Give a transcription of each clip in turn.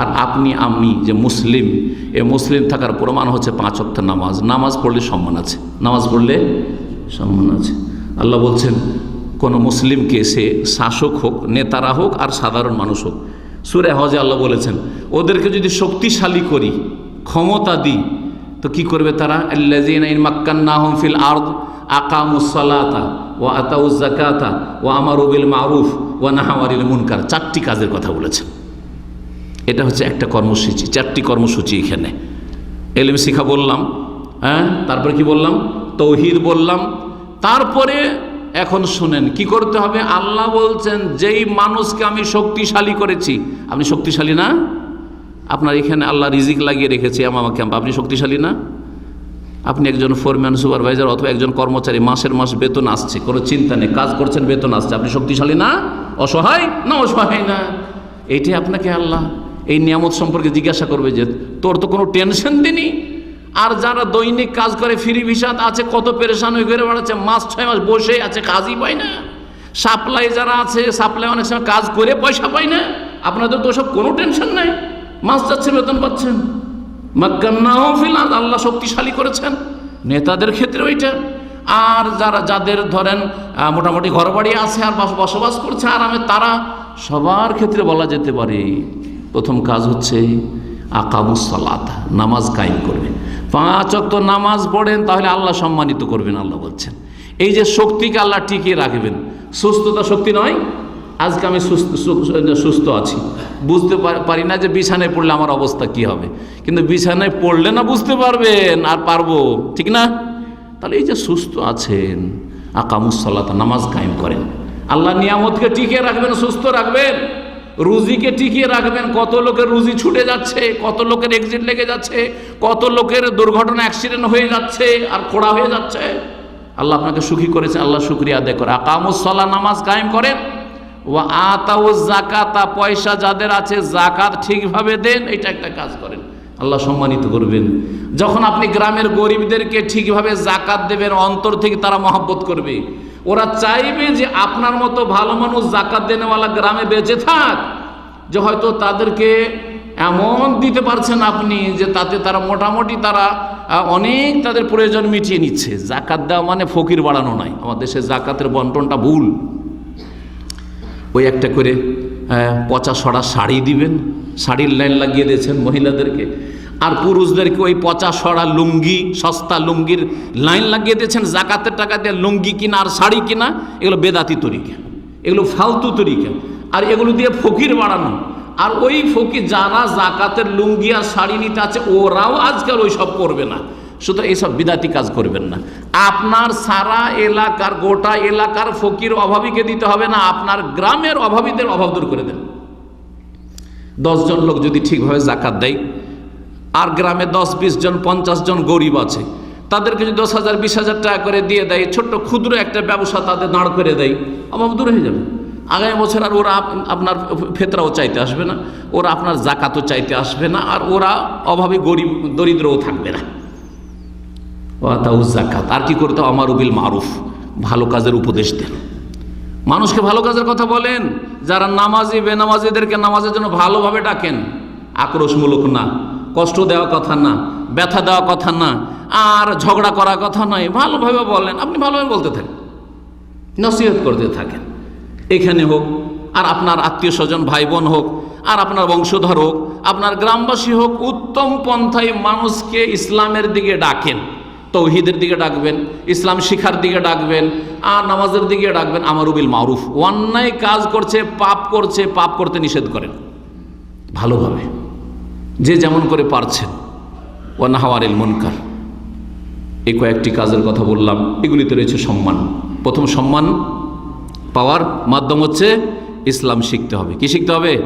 আর আপনি, আমি যে মুসলিম, এ মুসলিম থাকার প্রমাণ হচ্ছে পাঁচ অক্ট নামাজ। নামাজ পড়লে সম্মান আছে। নামাজ পড়লে সম্মান আছে। আল্লাহ বলছেন, কোনো মুসলিমকে সে শাসক হোক, নেতারা হোক আর সাধারণ মানুষ হোক। সুরে হজে আল্লাহ বলেছেন, ওদেরকে যদি শক্তিশালী করি, ক্ষমতা দিই, তো কি করবে তারা? আল্লাজিনা ফিল আরদ আকামুসসালাতা ও আতাউজ যাকাতা ওয়া আমারু বিল মারুফ ওয়া নাহাউ আনিল মুনকার। চারটি কাজের কথা বলেছেন। এটা হচ্ছে একটা কর্মসূচি, চারটি কর্মসূচি এখানে। এলিম শিখা বললাম হ্যাঁ? তারপরে কি বললাম? তৌহিদ বললাম। তারপরে এখন শুনেন, কি করতে হবে? আল্লাহ বলছেন, যেই মানুষকে আমি শক্তিশালী করেছি, আপনি শক্তিশালী না? আপনার এখানে আল্লাহ রিজিক লাগিয়ে রেখেছে আমামা ক্যাম্প আপনি শক্তিশালী না? আপনি একজন ফোরম্যান সুপারভাইজার অথবা একজন কর্মচারী, মাসের মাস বেতন আসছে, কোনো চিন্তা নেই, কাজ করছেন, বেতন আসছে, আপনি শক্তিশালী না? অসহায়? না অসহায় না। এইটাই আপনাকে আল্লাহ এই নিয়ামত সম্পর্কে জিজ্ঞাসা করবে যে, তোর তো কোনো টেনশন দিনি? আর যারা দৈনিক কাজ করে, ফ্রি ভিসাত আছে, কত পেরেশান হয়ে ঘুরে বেড়াচ্ছে, মাস ছয় মাস বসে আছে, কাজই পায় না। সাপ্লাই যারা আছে, সাপ্লাই অনেক সময় কাজ করে পয়সা পায় না। আপনাদের তো সব কোনো টেনশন নাই। মাস যাচ্ছে, বেতন পাচ্ছেন। আল্লাহ শক্তিশালী করেছেন। নেতাদের ক্ষেত্রে ওইটা। আর যারা, যাদের ধরেন মোটামুটি ঘরবাড়ি আছে আর বসবাস করছে আরামে, তারা সবার ক্ষেত্রে বলা যেতে পারে। প্রথম কাজ হচ্ছে আকামুসলাত নামাজ কায়েম করবেন। পাঁচ অক্ত নামাজ পড়েন, তাহলে আল্লাহ সম্মানিত করবেন, আল্লাহ বলছেন। এই যে শক্তিকে আল্লাহ টিকিয়ে রাখবেন, সুস্থতা শক্তি নয়, আজকে আমি সুস্থ সুস্থ আছি। বুঝতে পারি না যে বিছানায় পড়লে আমার অবস্থা কি হবে। কিন্তু বিছানায় পড়লে না বুঝতে পারবেন, আর পারব, ঠিক না? তাহলে এই যে সুস্থ আছেন আকামুসলাতা নামাজ কায়েম করেন। আল্লাহ নিয়ামতকে টিকিয়ে রাখবেন, সুস্থ রাখবেন। রুজিকে টিকিয়ে রাখবেন। কত লোকের রুজি ছুটে যাচ্ছে, কত লোকের এক্সিট লেগে যাচ্ছে, কত লোকের দুর্ঘটনা অ্যাক্সিডেন্ট হয়ে যাচ্ছে আর খোড়া হয়ে যাচ্ছে। আল্লাহ আপনাকে সুখী করেছে আল্লাহ শুক্রিয়া আদায় করে। আকামুসলা নামাজ কায়েম করেন। ও আতাউ জাকাতা পয়সা যাদের আছে জাকাত ঠিকভাবে দেন এটা একটা কাজ করেন। আল্লাহ সম্মানিত করবেন। যখন আপনি গ্রামের গরিবদেরকে ঠিকভাবে জাকাত দেবেন, অন্তর থেকে তারা মহব্বত করবে। ওরা চাইবে যে আপনার মতো ভালো মানুষ জাকাত দেনেওয়ালা গ্রামে বেঁচে থাক, যে হয়তো তাদেরকে এমন দিতে পারছেন আপনি যে তাতে তারা মোটামুটি তারা অনেক তাদের প্রয়োজন মিটিয়ে নিচ্ছে। জাকাত দেওয়া মানে ফকির বাড়ানো নয়। আমাদের দেশে জাকাতের বন্টনটা ভুল। ওই একটা করে পচা সরা শাড়ি দিবেন, শাড়ির লাইন লাগিয়ে দিয়েছেন মহিলাদেরকে। আর পুরুষদেরকে ওই পচা সরা লুঙ্গি, সস্তা লুঙ্গির লাইন লাগিয়ে দিয়েছেন, জাকাতের টাকা দিয়ে লুঙ্গি কিনা আর শাড়ি কিনা, এগুলো বেদাতি তরিকা। এগুলো ফালতু তরিকা। আর এগুলো দিয়ে ফকির বাড়ানো। আর ওই ফকির যারা জাকাতের লুঙ্গি আর শাড়ি নিতে আছে, ওরাও আজকাল ওই সব করবে না। সুতরাং এইসব বিদাতি কাজ করবেন না। আপনার সারা এলাকার, গোটা এলাকার ফকির অভাবীকে দিতে হবে না, আপনার গ্রামের অভাবীদের অভাব দূর করে দেন। দশজন লোক যদি ঠিকভাবে জাকাত দেয় আর গ্রামে দশ, বিশ জন, পঞ্চাশ জন গরিব আছে। তাদেরকে যদি দশ হাজার, বিশ হাজার টাকা করে দিয়ে দেয়, ছোট্ট ক্ষুদ্র একটা ব্যবসা তাদের দাঁড় করে দেয়, অভাব দূর হয়ে যাবে। আগামী বছর আর ওরা আপনার ফেতরাও চাইতে আসবে না, ওরা আপনার জাকাতও চাইতে আসবে না, আর ওরা অভাবে, গরিব, দরিদ্রও থাকবে না। জাকাত আর কি করতে? আমার উবিল মারুফ, ভালো কাজের উপদেশ দেন। মানুষকে ভালো কাজের কথা বলেন, যারা নামাজি, বেনামাজিদেরকে নামাজের জন্য ভালোভাবে ডাকেন, আক্রোশমূলক না। কষ্ট দেওয়া কথা না, ব্যথা দেওয়া কথা না, আর ঝগড়া করার কথা নয়। ভালোভাবে বলেন, আপনি ভালোভাবে বলতে থাকেন, নসিহত করতে থাকেন। এখানে হোক, আর আপনার আত্মীয় স্বজন ভাই বোন হোক, আর আপনার বংশধর হোক, আপনার গ্রামবাসী হোক, উত্তম পন্থায় মানুষকে ইসলামের দিকে ডাকেন, তৌহিদের দিকে ডাকবেন, ইসলাম শিখার দিকে ডাকবেন, আর নামাজের দিকে ডাকবেন আমারুবিল মারুফ। অন্যায় কাজ করছে, পাপ করছে, পাপ করতে নিষেধ করেন। ভালোভাবে। যে যেমন করে পারছেন। ওয়ানাহাওয়ারিল মুনকার। এই কয়েকটি কাজের কথা বললাম, এগুলিতে রয়েছে সম্মান। প্রথম সম্মান পাওয়ার মাধ্যম হচ্ছে ইসলাম শিখতে হবে। কি শিখতে হবে?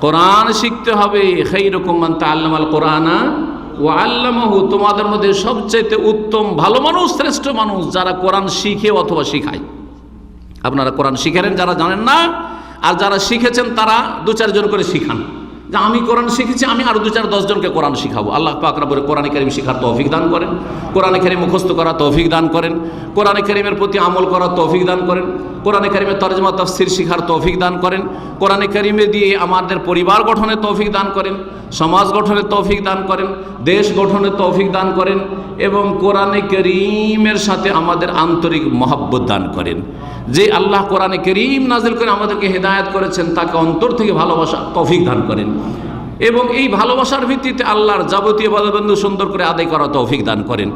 কোরআন শিখতে হবে। সেই রকম মানতে আল্লামাল কোরআনা ও আল্লামাহু। তোমাদের মধ্যে সবচাইতে উত্তম, ভালো মানুষ, শ্রেষ্ঠ মানুষ যারা কোরআন শিখে অথবা শিখায়। আপনারা কোরআন শিখেন, যারা জানেন না, আর যারা শিখেছেন, তারা দু চারজন করে শিখান। যে আমি কোরআন শিখেছি, আমি আরও দু চার দশজনকে কোরআন শিখাবো। আল্লাহ পাকরা বলে কোরআন কারিম শিখার তৌফিক দান করেন। কোরআন কারিম মুখস্থ করা তৌফিক দান করেন। কোরআন কারিমের প্রতি আমল করা তৌফিক দান করেন। কোরআনে কারিমে তর্জমা তফসির শিখার তৌফিক দান করেন। কোরআনে কারিমে দিয়ে আমাদের পরিবার গঠনে তৌফিক দান করেন। সমাজ গঠনের তৌফিক দান করেন। দেশ গঠনের তৌফিক দান করেন এবং কোরআনে করিমের সাথে আমাদের আন্তরিক মহাব্বত দান করেন। যে আল্লাহ কোরআনে করিম নাজিল করে আমাদেরকে হেদায়েত করেছেন, তাকে অন্তর থেকে ভালোবাসা, তৌফিক দান করেন। এবং এই ভালোবাসার ভিত্তিতে আল্লাহর যাবতীয় বাদবন্ধু সুন্দর করে আদায় করা তৌফিক দান করেন।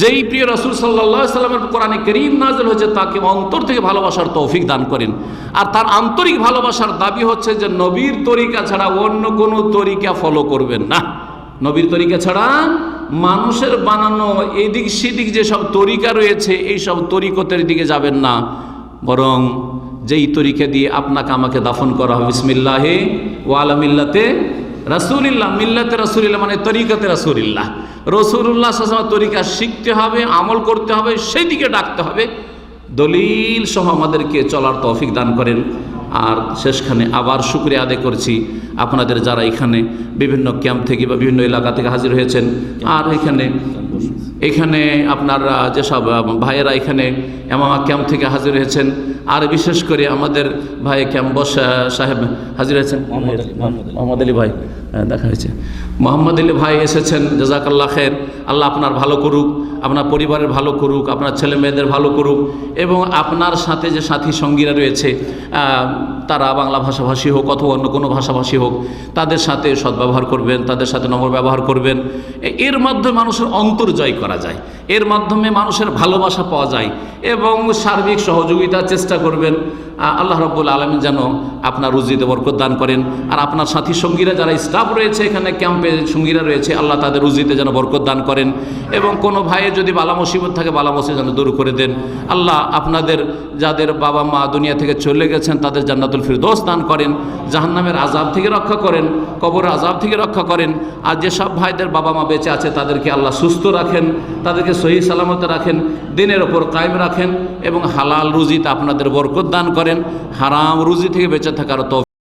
যেই প্রিয় রসুল সাল্লাহ সাল্লামের কোরআনে করিম নাজল হয়েছে, তাকে অন্তর থেকে ভালোবাসার তৌফিক দান করেন। আর তার আন্তরিক ভালোবাসার দাবি হচ্ছে যে, নবীর তরিকা ছাড়া অন্য কোনো তরিকা ফলো করবেন না। নবীর তরিকা ছাড়া মানুষের বানানো এদিক সেদিক যেসব তরিকা রয়েছে এই সব তরিকতের দিকে যাবেন না। বরং যেই তরিকা দিয়ে আপনাকে আমাকে দাফন করা হবে, বিসমিল্লাহে ওয়ালামিল্লাতে রাসুলিল্লাহ, মিল্লাতে রাসুলিল্লাহ মানে তরিকাতে রাসুলিল্লাহ। রসুল্লাহ তরিকা শিখতে হবে, আমল করতে হবে সেই দিকে ডাকতে হবে। দলিল সহ আমাদেরকে চলার তৌফিক দান করেন। আর শেষখানে আবার শুক্রিয়া আদায় করছি আপনাদের যারা এখানে বিভিন্ন ক্যাম্প থেকে বা বিভিন্ন এলাকা থেকে হাজির হয়েছেন। আর এখানে এখানে আপনার যেসব ভাইয়েরা এখানে এমামা ক্যাম্প থেকে হাজির হয়েছেন আর বিশেষ করে আমাদের ভাই ক্যাম্পস আহ, সাহেব হাজির হয়েছেন। মোহাম্মদ আলী ভাই। দেখা হয়েছে। মোহাম্মদ আলী ভাই এসেছেন জাজাকাল্লা খের। আল্লাহ আপনার ভালো করুক, আপনার পরিবারের ভালো করুক, আপনার ছেলে মেয়েদের ভালো করুক, এবং আপনার সাথে যে সাথী সঙ্গীরা রয়েছে তারা বাংলা ভাষাভাষী হোক অথবা অন্য কোনো ভাষাভাষী হোক, তাদের সাথে সদ্ব্যবহার করবেন, তাদের সাথে নম্র ব্যবহার করবেন। এর মাধ্যমে মানুষের অন্তর জয় করা যায়, এর মাধ্যমে মানুষের ভালোবাসা পাওয়া যায়, এবং সার্বিক সহযোগিতার চেষ্টা করবেন। আল্লাহ রব্বুল আলমী যেন আপনার রুজিতে বরকত দান করেন। আর আপনার সাথী সঙ্গীরা যারা স্টাফ রয়েছে এখানে ক্যাম্পে সঙ্গীরা রয়েছে, আল্লাহ তাদের রুজিতে যেন বরকত দান করেন। এবং কোনো ভাইয়ের যদি বালা মুসিবত থাকে, বালা মুসিবত যেন দূর করে দেন। আল্লাহ আপনাদের যাদের বাবা মা দুনিয়া থেকে চলে গেছেন, তাদের জান্নাতুল ফিরদোস দান করেন। জাহান্নামের আজাব থেকে রক্ষা করেন কবর আজাব থেকে রক্ষা করেন। আর যেসব ভাইদের বাবা মা বেঁচে আছে, তাদেরকে আল্লাহ সুস্থ রাখেন, তাদেরকে সহি সালামতে রাখেন, দিনের ওপর কায়েম রাখেন এবং হালাল রুজিতে আপনাদের বরকত দান করেন হারাম রুজি থেকে বেঁচে থাকার তো